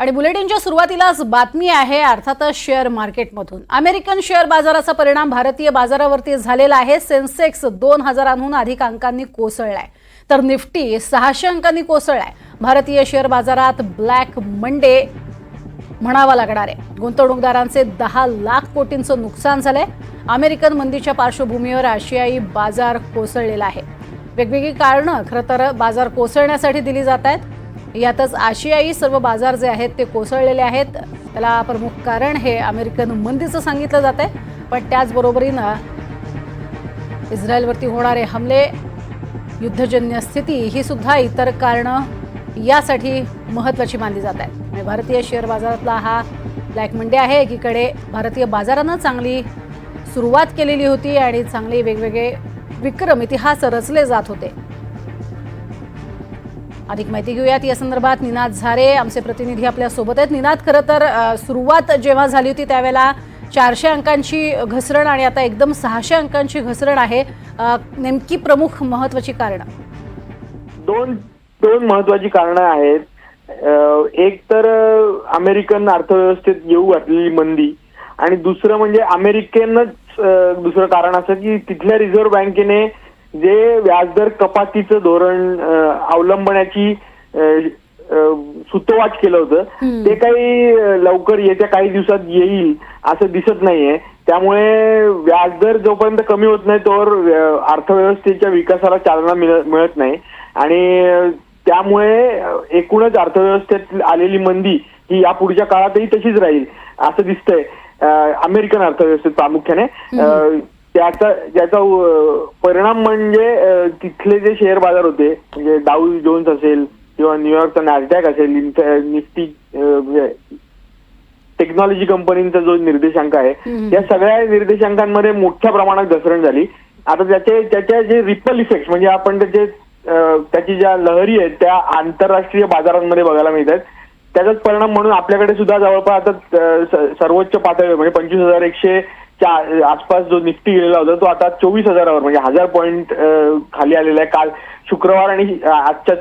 आणि बुलेटिनच्या सुरुवातीलाच बातमी आहे अर्थातच शेअर मार्केटमधून. अमेरिकन शेअर बाजाराचा परिणाम भारतीय बाजारावरती झालेला आहे. सेन्सेक्स दोन हजारांहून अधिक अंकांनी कोसळलाय. तर निफ्टी सहाशे अंकांनी कोसळलाय. भारतीय शेअर बाजारात ब्लॅक मंडे म्हणावा लागणार आहे. गुंतवणूकदारांचे दहा लाख कोटींचं नुकसान झालंय. अमेरिकन मंदीच्या पार्श्वभूमीवर आशियाई बाजार कोसळलेला आहे. वेगवेगळी कारणं खरं तर बाजार कोसळण्यासाठी दिली जात आहेत. यातच आशियाई सर्व बाजार जे आहेत ते कोसळलेले आहेत. त्याला प्रमुख कारण हे अमेरिकन मंदीचं सांगितलं जात आहे पण त्याचबरोबरीनं इस्रायलवरती होणारे हमले युद्धजन्य स्थिती ही सुद्धा इतर कारणं यासाठी महत्त्वाची मानली जात आहेत. आणि भारतीय शेअर बाजारातला हा ब्लॅक मंडे आहे. एकीकडे भारतीय बाजारानं चांगली सुरुवात केलेली होती आणि चांगले वेगवेगळे विक्रम इतिहास रचले जात होते. अधिक माहिती घेऊयात. या संदर्भात निनाद झारे आमचे प्रतिनिधी आपल्यासोबत आहेत. निनाद खरं तर सुरुवात जेव्हा झाली होती त्यावेळेला चारशे अंकांची घसरण आणि आता एकदम सहाशे अंकांची घसरण आहे. नेमकी प्रमुख महत्वाची कारणं? दोन दोन महत्वाची कारणं आहेत. एक तर अमेरिकन अर्थव्यवस्थेत येऊ घातलेली मंदी आणि दुसरं म्हणजे अमेरिकेनच दुसरं कारण असं की तिथल्या रिझर्व्ह बँकेने जे व्याजदर कपातीचं धोरण अवलंबण्याची सुतोवाच केलं होतं ते काही लवकर येत्या काही दिवसात येईल असं दिसत नाहीये. त्यामुळे व्याजदर जोपर्यंत कमी होत नाही तोवर अर्थव्यवस्थेच्या विकासाला चालना मिळ- मिळत नाही. आणि त्यामुळे एकूणच अर्थव्यवस्थेत आलेली मंदी ही यापुढच्या काळातही तशीच राहील असं दिसतंय अमेरिकन अर्थव्यवस्थेत प्रामुख्याने. त्याचा ज्याचा परिणाम म्हणजे तिथले जे शेअर बाजार होते म्हणजे डाऊ जोन्स असेल किंवा न्यूयॉर्कचा नॅसडॅक असेल निफ्टी टेक्नॉलॉजी कंपनीचा जो निर्देशांक आहे या सगळ्या निर्देशांकांमध्ये मोठ्या प्रमाणात घसरण झाली. आता त्याचे त्याच्या जे रिपल इफेक्ट म्हणजे आपण त्याचे त्याची ज्या लहरी आहेत त्या आंतरराष्ट्रीय बाजारांमध्ये बघायला मिळत आहेत त्याचाच परिणाम म्हणून आपल्याकडे सुद्धा जवळपास आता सर्वोच्च पातळीवर म्हणजे पंचवीस हजार एकशे च्या आसपास जो निफ्टी गेलेला होता तो आता चोवीस हजारावर म्हणजे हजार पॉईंट खाली आलेला आहे. काल शुक्रवार आणि आजच्या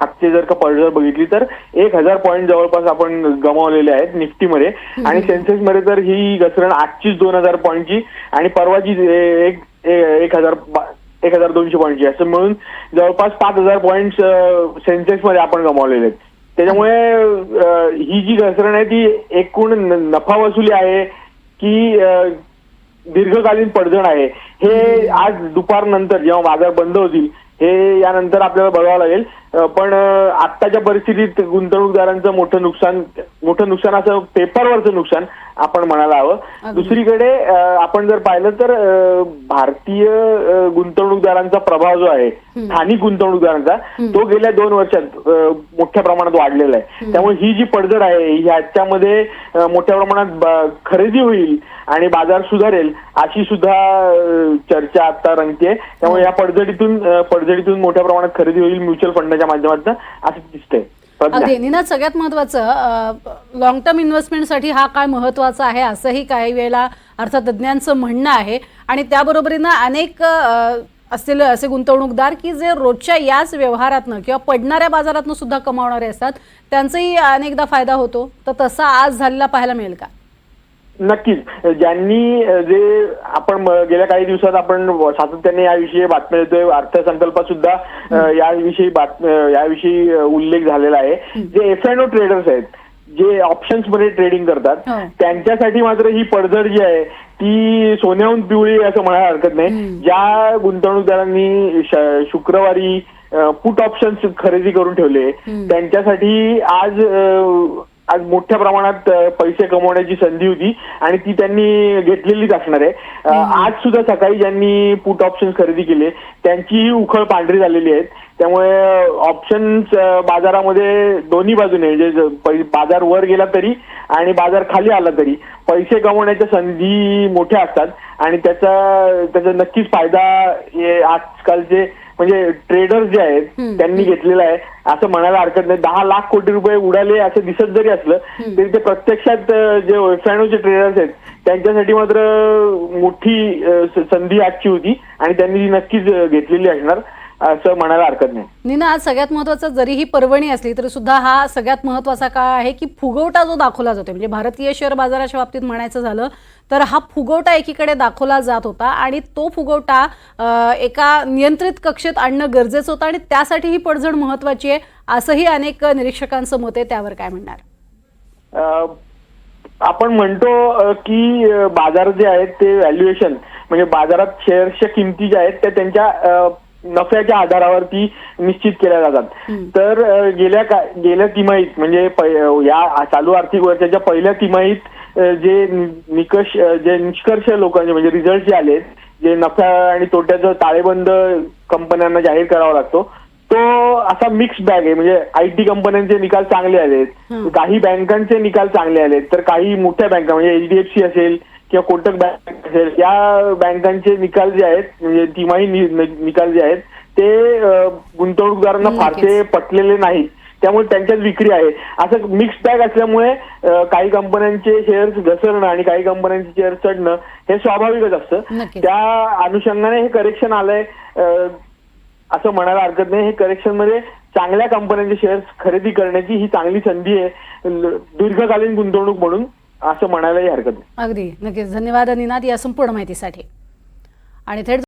आजची जर का पडझड बघितली तर एक हजार पॉईंट जवळपास आपण गमावलेले आहेत निफ्टीमध्ये. आणि सेन्सेक्समध्ये तर ही घसरण आजचीच दोन हजार पॉईंटची आणि परवाची एक एक हजार एक हजार दोनशे पॉईंटची असं मिळून जवळपास पाच हजार पॉईंट सेन्सेक्समध्ये आपण गमावलेले आहेत. त्याच्यामुळे ही जी घसरण आहे ती एकूण नफा वसुली आहे. की दीर्घकालीन पडझड आहे. हे आज दुपारनंतर जेव्हा बाजार बंद होतील हे यानंतर आपल्याला बघावं लागेल. पण आत्ताच्या परिस्थितीत गुंतवणूकदारांचं मोठं नुकसान मोठं नुकसान असं पेपरवरचं नुकसान आपण म्हणायला हवं. दुसरीकडे आपण जर पाहिलं तर भारतीय गुंतवणूकदारांचा प्रभाव जो आहे स्थानिक गुंतवणूकदारांचा तो गेल्या दोन वर्षात मोठ्या प्रमाणात वाढलेला आहे. त्यामुळे ही जी पडझड आहे ह्याच्यामध्ये मोठ्या प्रमाणात खरेदी होईल आणि बाजार सुधारेल अशी सुद्धा चर्चा आता रंगते त्यामुळे या पडझडीतून पडझडीतून मोठ्या प्रमाणात खरेदी होईल म्युच्युअल फंडाच्या माध्यमातून असं दिसतंय. अगदी. निनाद सगळ्यात महत्वाचं लॉंग टर्म इन्व्हेस्टमेंटसाठी हा काळ महत्त्वाचा आहे असंही काही वेळेला अर्थतज्ज्ञांचं म्हणणं आहे. आणि त्याबरोबरीनं अनेक अ, असतील असे गुंतवणूकदार की जे रोजच्या याच व्यवहारातनं किंवा पडणाऱ्या बाजारातनं सुद्धा कमावणारे असतात त्यांचाही अनेकदा फायदा होतो. तर तसा आज झालेला पाहायला मिळेल का? नक्कीच. ज्यांनी जे आपण गेल्या काही दिवसात आपण सातत्याने याविषयी बातम्या देतोय. अर्थसंकल्पात सुद्धा याविषयी बातम्या याविषयी उल्लेख झालेला आहे. जे एफ एन ओ ट्रेडर्स आहेत जे ऑप्शन्समध्ये ट्रेडिंग करतात हो. त्यांच्यासाठी मात्र ही पडझड जी आहे ती सोन्याहून पिवळी असं म्हणायला हरकत नाही. ज्या गुंतवणूकदारांनी शुक्रवारी पुट ऑप्शन्स खरेदी करून ठेवले त्यांच्यासाठी आज आज मोठ्या प्रमाणात पैसे कमवण्याची संधी होती आणि ती त्यांनी घेतलेलीच असणार आहे. आज सुद्धा सकाळी ज्यांनी पुट ऑप्शन खरेदी केले त्यांचीही उखळ पांढरी झालेली आहेत त्यामुळे ऑप्शन्स बाजारामध्ये दोन्ही बाजूने म्हणजे बाजार वर गेला तरी आणि बाजार खाली आला तरी पैसे कमवण्याच्या संधी मोठ्या असतात आणि त्याचा त्याचा नक्कीच फायदा हे आजकालचे म्हणजे ट्रेडर्स जे आहेत त्यांनी घेतलेला आहे. असं म्हणायला हरकत नाही. दहा लाख कोटी रुपये उडाले असं दिसत जरी असलं तरी ते प्रत्यक्षात जे वेफॅनोचे ट्रेडर्स आहेत त्यांच्यासाठी मात्र मोठी संधी आजची होती आणि त्यांनी ती नक्कीच घेतलेली असणार. असं म्हणायला हरकत नाही. नीना आज सगळ्यात महत्वाचं जरी ही पर्वणी असली तरी सुद्धा हा सगळ्यात महत्त्वाचा काळ आहे की फुगवटा जो दाखवला जातो म्हणजे भारतीय शेअर बाजाराच्या बाबतीत म्हणायचं झालं तर हा फुगवटा एकीकडे दाखवला जात होता आणि तो फुगवटा एका नियंत्रित कक्षेत आणणं गरजेचं होतं आणि त्यासाठी ही पडझड महत्वाची आहे असंही अनेक निरीक्षकांचं मत आहे. त्यावर काय म्हणणार? आपण म्हणतो की बाजार जे आहेत ते व्हॅल्युएशन म्हणजे बाजारात शेअर्सच्या किमती ज्या आहेत त्या त्यांच्या नफ्याच्या आधारावरती निश्चित केल्या जातात. तर गेल्या का गेल्या तिमाहीत म्हणजे या चालू आर्थिक वर्षाच्या पहिल्या तिमाहीत जे निकष जे निष्कर्ष लोकांचे म्हणजे रिझल्ट जे आले जे नफ्या आणि तोट्याचं ताळेबंद कंपन्यांना जाहीर करावा लागतो तो असा मिक्स बॅग आहे म्हणजे आय टी कंपन्यांचे निकाल चांगले आलेत. काही बँकांचे निकाल चांगले आलेत तर काही मोठ्या बँका म्हणजे एचडीएफसी असेल किंवा कोटक बँक असेल या बँकांचे निकाल जे आहेत म्हणजे तिमाही निकाल जे आहेत ते गुंतवणूकदारांना. फारसे पटलेले नाहीत. त्यामुळे त्यांच्यात विक्री आहे. असं मिक्स बॅग असल्यामुळे काही कंपन्यांचे शेअर्स घसरणं आणि काही कंपन्यांचे शेअर्स चढणं हे स्वाभाविकच असतं. त्या अनुषंगाने हे करेक्शन आलंय. असं म्हणायला हरकत नाही. हे करेक्शनमध्ये चांगल्या कंपन्यांचे शेअर्स खरेदी करण्याची ही चांगली संधी आहे. दीर्घकालीन गुंतवणूक म्हणून. असं म्हणायलाही हरकत नाही. अगदी. नक्कीच. धन्यवाद निनाद या संपूर्ण माहितीसाठी. आणि थेट